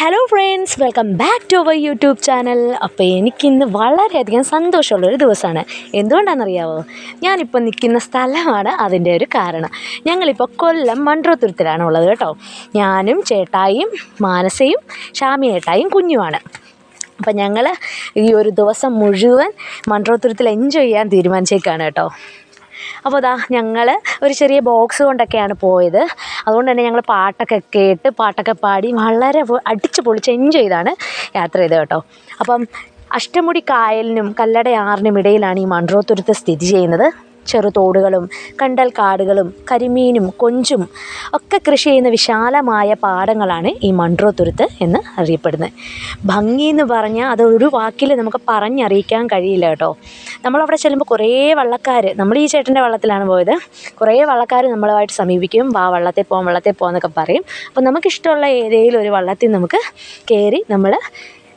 Hello friends welcome back to our YouTube channel അപ്പോൾ എനിക്കിന്ന് വളരെയധികം സന്തോഷമുള്ളൊരു ദിവസമാണ്. എന്തുകൊണ്ടാണെന്നറിയാവോ? ഞാനിപ്പോൾ നിൽക്കുന്ന സ്ഥലമാണ് അതിന്റെ ഒരു കാരണം. ഞങ്ങളിപ്പോൾ കൊല്ലം മൺട്രോത്തുരുത്തിലാണ് ഉള്ളത് കേട്ടോ. ഞാനും ചേട്ടായും മാനസയും ഷാമിയേട്ടായും കുഞ്ഞുമാണ്. അപ്പം ഞങ്ങൾ ഈ ഒരു ദിവസം മുഴുവൻ മൺട്രോത്തുരുത്തിൽ എൻജോയ് ചെയ്യാൻ തീരുമാനിച്ചേക്കാണ് കേട്ടോ. അപ്പോൾ അതാ ഞങ്ങൾ ഒരു ചെറിയ ബോക്സ് കൊണ്ടൊക്കെയാണ് പോയത്. അതുകൊണ്ട് തന്നെ ഞങ്ങൾ പാട്ടൊക്കെ കേട്ട് പാട്ടൊക്കെ പാടി വളരെ അടിച്ച് പൊളിച്ച് എൻജോയ് ചെയ്താണ് യാത്ര ചെയ്തത് കേട്ടോ. അപ്പം അഷ്ടമുടി കായലിനും കല്ലടയാറിനും ഇടയിലാണ് ഈ മൺറോത്തുരുത്ത് സ്ഥിതി ചെയ്യുന്നത്. ചെറുതോടുകളും കണ്ടൽ കാടുകളും കരിമീനും കൊഞ്ചും ഒക്കെ കൃഷി ചെയ്യുന്ന വിശാലമായ പാടങ്ങളാണ് ഈ മൺട്രോ തുരുത്ത് എന്ന് അറിയപ്പെടുന്നത്. ഭംഗി എന്ന് പറഞ്ഞാൽ അത് ഒരു വാക്കിൽ നമുക്ക് പറഞ്ഞറിയിക്കാൻ കഴിയില്ല കേട്ടോ. നമ്മളവിടെ ചെല്ലുമ്പോൾ കുറേ വള്ളക്കാർ നമ്മൾ ഈ ചേട്ടന്റെ വള്ളത്തിലാണ് പോയത്. കുറേ വള്ളക്കാർ നമ്മളുമായിട്ട് സമീപിക്കും. വാ വള്ളത്തിൽ പോകാം വള്ളത്തിൽ പോകാം എന്നൊക്കെ പറയും. അപ്പോൾ നമുക്കിഷ്ടമുള്ള ഏതെങ്കിലും ഒരു വള്ളത്തിൽ നമുക്ക് കയറി നമ്മൾ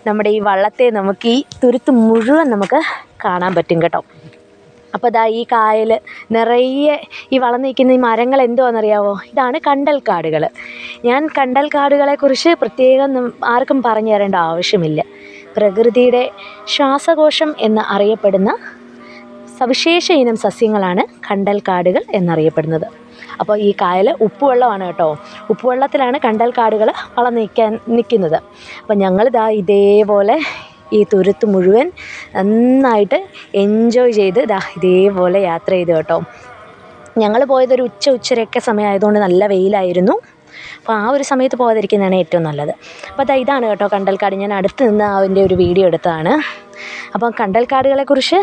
നമ്മുടെ ഈ വള്ളത്തെ നമുക്ക് ഈ തുരുത്ത് മുഴുവൻ നമുക്ക് കാണാൻ പറ്റും കേട്ടോ. അപ്പോൾ ദാ ഈ കായൽ നിറയെ ഈ വളർന്നു ഈ മരങ്ങൾ എന്തുവാണെന്നറിയാവോ? ഇതാണ് കണ്ടൽക്കാടുകൾ ഞാൻ കണ്ടൽക്കാടുകളെക്കുറിച്ച് പ്രത്യേകം ആർക്കും പറഞ്ഞു തരേണ്ട ആവശ്യമില്ല. പ്രകൃതിയുടെ ശ്വാസകോശം എന്ന് അറിയപ്പെടുന്ന സവിശേഷ ഇനം സസ്യങ്ങളാണ് കണ്ടൽക്കാടുകൾ എന്നറിയപ്പെടുന്നത്. അപ്പോൾ ഈ കായൽ ഉപ്പുവെള്ളമാണ് കേട്ടോ. ഉപ്പുവെള്ളത്തിലാണ് കണ്ടൽക്കാടുകൾ വളർന്നു നിൽക്കാൻ നിൽക്കുന്നത് അപ്പോൾ ഞങ്ങളിതാ ഇതേപോലെ ഈ തുരുത്ത് മുഴുവൻ നന്നായിട്ട് എൻജോയ് ചെയ്ത് ദാ ഇതേപോലെ യാത്ര ചെയ്തു കേട്ടോ. ഞങ്ങൾ പോയതൊരു ഉച്ച ഉച്ചരയൊക്കെ സമയമായതുകൊണ്ട് നല്ല വെയിലായിരുന്നു. അപ്പോൾ ആ ഒരു സമയത്ത് പോകാതിരിക്കുന്നതാണ് ഏറ്റവും നല്ലത്. അപ്പോൾ അതാ ഇതാണ് കേട്ടോ കണ്ടൽക്കാട്. ഞാൻ അടുത്ത് നിന്ന് അതിന്റെ ഒരു വീഡിയോ എടുത്തതാണ്. അപ്പോൾ കണ്ടൽക്കാടുകളെക്കുറിച്ച്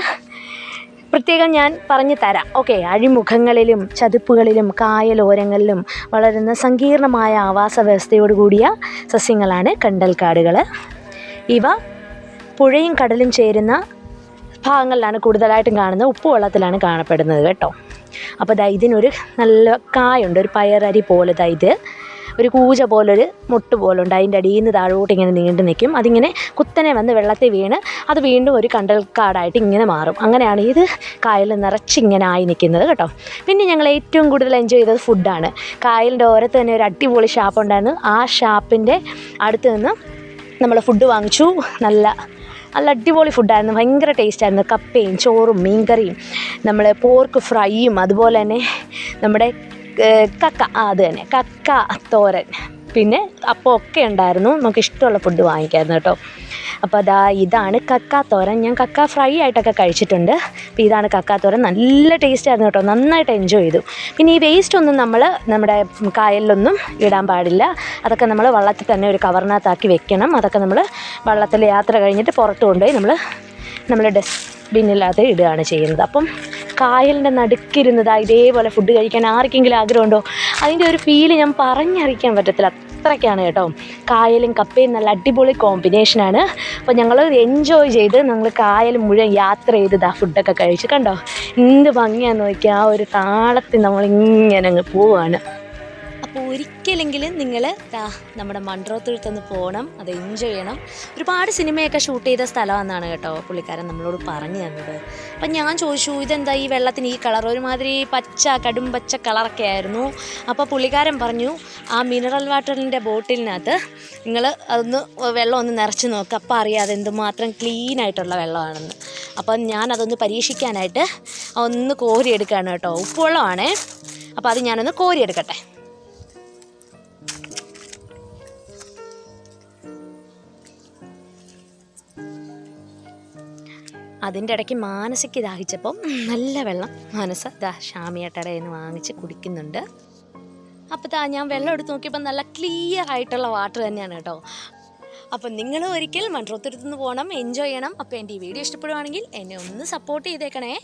പ്രത്യേകം ഞാൻ പറഞ്ഞു തരാം. ഓക്കെ അഴിമുഖങ്ങളിലും ചതുപ്പുകളിലും കായലോരങ്ങളിലും വളരുന്ന സങ്കീർണമായ ആവാസ വ്യവസ്ഥയോട് കൂടിയ സസ്യങ്ങളാണ് കണ്ടൽക്കാടുകൾ. ഇവ പുഴയും കടലും ചേരുന്ന ഭാഗങ്ങളിലാണ് കൂടുതലായിട്ടും കാണുന്നത്. ഉപ്പുവെള്ളത്തിലാണ് കാണപ്പെടുന്നത് കേട്ടോ. അപ്പോൾ ദാ ഇതിനൊരു നല്ല കായുണ്ട്. ഒരു പയറരി പോലെ ദാ ഇത്. ഒരു കൂജ പോലൊരു മുട്ട് പോലുണ്ട്. അതിന്റെ അടിയിൽ നിന്ന് താഴോട്ട് ഇങ്ങനെ നീണ്ടു നിൽക്കും. അതിങ്ങനെ കുത്തനെ വന്ന് വെള്ളത്തിൽ വീണ് അത് വീണ്ടും ഒരു കണ്ടൽക്കാടായിട്ട് ഇങ്ങനെ മാറും. അങ്ങനെയാണ് ഇത് കായൽ നിറച്ചിങ്ങനെ ആയി നിൽക്കുന്നത് കേട്ടോ. പിന്നെ ഞങ്ങൾ ഏറ്റവും കൂടുതൽ എൻജോയ് ചെയ്തത് ഫുഡാണ് കായലിന്റെ ഓരത്ത് തന്നെ ഒരു അടിപൊളി ഷാപ്പ് ഉണ്ടായിരുന്നു. ആ ഷാപ്പിന്റെ അടുത്ത് നിന്ന് നമ്മൾ ഫുഡ് വാങ്ങിച്ചു. നല്ല നല്ല അടിപൊളി ഫുഡായിരുന്നു ഭയങ്കര ടേസ്റ്റായിരുന്നു കപ്പയും ചോറും മീൻകറിയും നമ്മൾ പോർക്ക് ഫ്രൈയും അതുപോലെ തന്നെ നമ്മുടെ കക്ക ആ അത് തന്നെ. കക്ക തോരൻ. പിന്നെ അപ്പോൾ ഒക്കെ ഉണ്ടായിരുന്നു. നമുക്ക് ഇഷ്ടമുള്ള ഫുഡ് വാങ്ങിക്കായിരുന്നു കേട്ടോ. അപ്പോൾ അതാ ഇതാണ് കക്ക തോരൻ. ഞാൻ കക്ക ഫ്രൈ ആയിട്ടൊക്കെ കഴിച്ചിട്ടുണ്ട്. അപ്പോൾ ഇതാണ് കക്ക തോരൻ. നല്ല ടേസ്റ്റ് ആയിരുന്നു കേട്ടോ. നന്നായിട്ട് എൻജോയ് ചെയ്തു. പിന്നെ ഈ വേസ്റ്റ് ഒന്നും നമ്മൾ നമ്മുടെ കായലിലൊന്നും ഇടാൻ പാടില്ല. അതൊക്കെ നമ്മൾ വള്ളത്തിൽ തന്നെ ഒരു കവറിനകത്താക്കി വെക്കണം. അതൊക്കെ നമ്മൾ വള്ളത്തിൽ യാത്ര കഴിഞ്ഞിട്ട് പുറത്ത് കൊണ്ടുപോയി നമ്മൾ നമ്മൾ ഡസ്റ്റ്ബിന്നില്ലാതെ ഇടുകയാണ് ചെയ്യുന്നത്. അപ്പം കായലിന്റെ നടുക്കിരുന്നത് ഇതേപോലെ ഫുഡ് കഴിക്കാൻ ആർക്കെങ്കിലും ആഗ്രഹമുണ്ടോ? അതിന്റെ ഒരു ഫീൽ ഞാൻ പറഞ്ഞറിയിക്കാൻ പറ്റത്തില്ല. അത്രയ്ക്കാണ് കേട്ടോ. കായലും കപ്പയും നല്ല അടിപൊളി കോമ്പിനേഷനാണ് അപ്പോൾ ഞങ്ങൾ എൻജോയ് ചെയ്ത് ഞങ്ങൾ കായൽ മുഴുവൻ യാത്ര ചെയ്ത് ആ ഫുഡൊക്കെ കഴിച്ച്. കണ്ടോ? എന്ത് ഭംഗിയാന്ന് നോക്കിയാൽ ആ ഒരു താളത്തിൽ നമ്മളിങ്ങനെ അങ്ങ് പോവാണ്. അപ്പോൾ ഒരിക്കലെങ്കിലും നിങ്ങൾ നമ്മുടെ മൺട്രോത്തുരുത്തൊന്ന് പോകണം അത് എൻജോയ് ചെയ്യണം. ഒരുപാട് സിനിമയൊക്കെ ഷൂട്ട് ചെയ്ത സ്ഥലമെന്നാണ് കേട്ടോ പുള്ളിക്കാരൻ നമ്മളോട് പറഞ്ഞു തന്നത്. അപ്പം ഞാൻ ചോദിച്ചു ഇതെന്താ ഈ വെള്ളത്തിന് ഈ കളർ ഒരുമാതിരി പച്ച കടും പച്ച കളറൊക്കെ ആയിരുന്നു. അപ്പോൾ പുള്ളിക്കാരൻ പറഞ്ഞു ആ മിനറൽ വാട്ടറിന്റെ ബോട്ടിലിനകത്ത് നിങ്ങൾ അതൊന്ന് വെള്ളം ഒന്ന് നിറച്ച് നോക്കുക അപ്പോൾ അറിയാം അത് എന്തുമാത്രം ക്ലീൻ ആയിട്ടുള്ള വെള്ളമാണെന്ന്. അപ്പം ഞാൻ അതൊന്ന് പരീക്ഷിക്കാനായിട്ട് ഒന്ന് കോരിയെടുക്കുകയാണ് കേട്ടോ. ഉപ്പുവെള്ളമാണേ. അപ്പോൾ അത് ഞാനൊന്ന് കോരിയെടുക്കട്ടെ. അതിന്റെ ഇടയ്ക്ക് മാനസയ്ക്ക് ദാഹിച്ചപ്പം നല്ല വെള്ളം. മനസ്സ് ദാ ഷാമിയേട്ടയുടെ എന്ന് വാങ്ങിച്ച് കുടിക്കുന്നുണ്ട്. അപ്പോൾ താ ഞാൻ വെള്ളം എടുത്ത് നോക്കിയപ്പോൾ നല്ല ക്ലിയർ ആയിട്ടുള്ള വാട്ടർ തന്നെയാണ് കേട്ടോ. അപ്പം നിങ്ങൾ ഒരിക്കൽ മൺട്രോത്തുരുത്തുനിന്ന് പോകണം എൻജോയ് ചെയ്യണം. അപ്പോൾ എന്റെ ഈ വീഡിയോ ഇഷ്ടപ്പെടുവാണെങ്കിൽ എന്നെ ഒന്ന് സപ്പോർട്ട് ചെയ്തേക്കണേ.